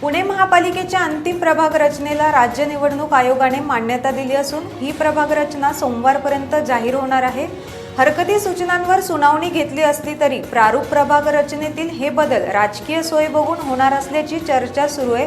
Pune महापालिकेच्या अंतिम प्रभाग रचनेला राज्य निवडणूक आयोगाने मान्यता दिली असून ही प्रभाग रचना सोमवारपर्यंत जाहीर होणार आहे. हरकती सूचनांवर सुनावणी घेतली असली तरी प्रारूप प्रभाग रचनेतील हे बदल राजकीय सोय बघून होणार असल्याची चर्चा सुरू आहे.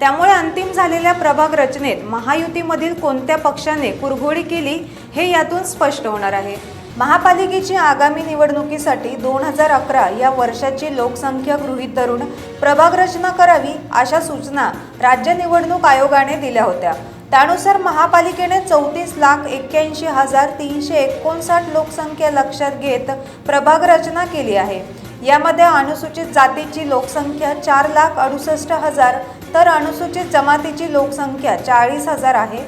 त्यामुळे अंतिम झालेल्या प्रभाग रचनेत महायुतीमधील कोणत्या पक्षाने कुरघोडी केली हे यातून स्पष्ट होणार आहे. महापालिकेची आगामी निवडणुकीसाठी दोन हजार अकरा या वर्षाची लोकसंख्या गृहीत धरून प्रभाग रचना करावी अशा सूचना राज्य निवडणूक आयोगाने दिल्या होत्या. त्यानुसार महापालिकेने चौतीस लाख एक्क्याऐंशी हजार तीनशे एकोणसाठ लोकसंख्या लक्षात घेत प्रभाग रचना केली आहे. यामध्ये अनुसूचित जातीची लोकसंख्या चार लाख अडुसष्ट हजार तर अनुसूचित जमातीची लोकसंख्या चाळीस हजार आहे.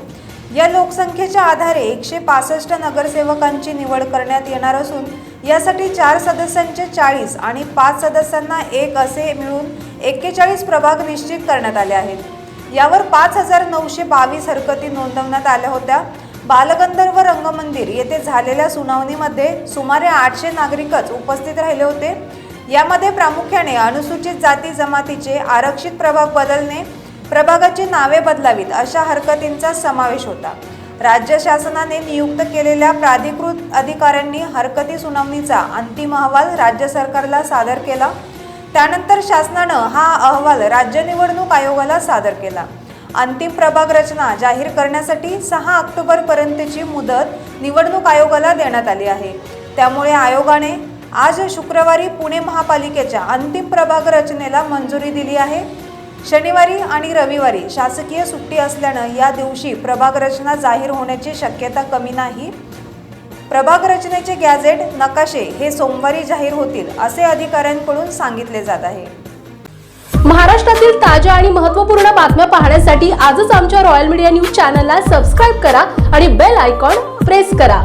या लोकसंख्येच्या आधारे एकशे पासष्ट नगरसेवकांची निवड करण्यात येणार असून यासाठी चार सदस्यांचे चाळीस आणि पाच सदस्यांना एक असे मिळून एक्केचाळीस प्रभाग निश्चित करण्यात आले आहेत. यावर पाच हजार नऊशे बावीस हरकती नोंदवण्यात आल्या होत्या. बालगंधर्व रंगमंदिर येथे झालेल्या सुनावणीमध्ये सुमारे आठशे नागरिकच उपस्थित राहिले होते. यामध्ये प्रामुख्याने अनुसूचित जाती जमातीचे आरक्षित प्रभाग बदलणे प्रभागाची नावे बदलावीत अशा हरकतींचा समावेश होता. राज्य शासनाने नियुक्त केलेल्या प्राधिकृत अधिकाऱ्यांनी हरकती सुनावणीचा अंतिम अहवाल राज्य सरकारला सादर केला. त्यानंतर शासनानं हा अहवाल राज्य निवडणूक आयोगाला सादर केला. अंतिम प्रभाग रचना जाहीर करण्यासाठी सहा ऑक्टोबर पर्यंतची मुदत निवडणूक आयोगाला देण्यात आली आहे. त्यामुळे आयोगाने आज शुक्रवारी पुणे महापालिकेच्या अंतिम प्रभाग रचनेला मंजुरी दिली आहे. शनिवारी आणि रविवारी शासकीय सुट्टी असल्यानं या दिवशी प्रभाग रचना जाहीर होण्याची शक्यता कमी नाही. प्रभाग रचनेचे गॅझेट नकाशे हे सोमवारी जाहीर होतील असे अधिकाऱ्यांकडून सांगितले जात आहे. महाराष्ट्रातील ताज्या आणि महत्त्वपूर्ण बातम्या पाहण्यासाठी आजच आमच्या रॉयल मीडिया न्यूज चॅनलला सबस्क्राईब करा आणि बेल आयकॉन प्रेस करा.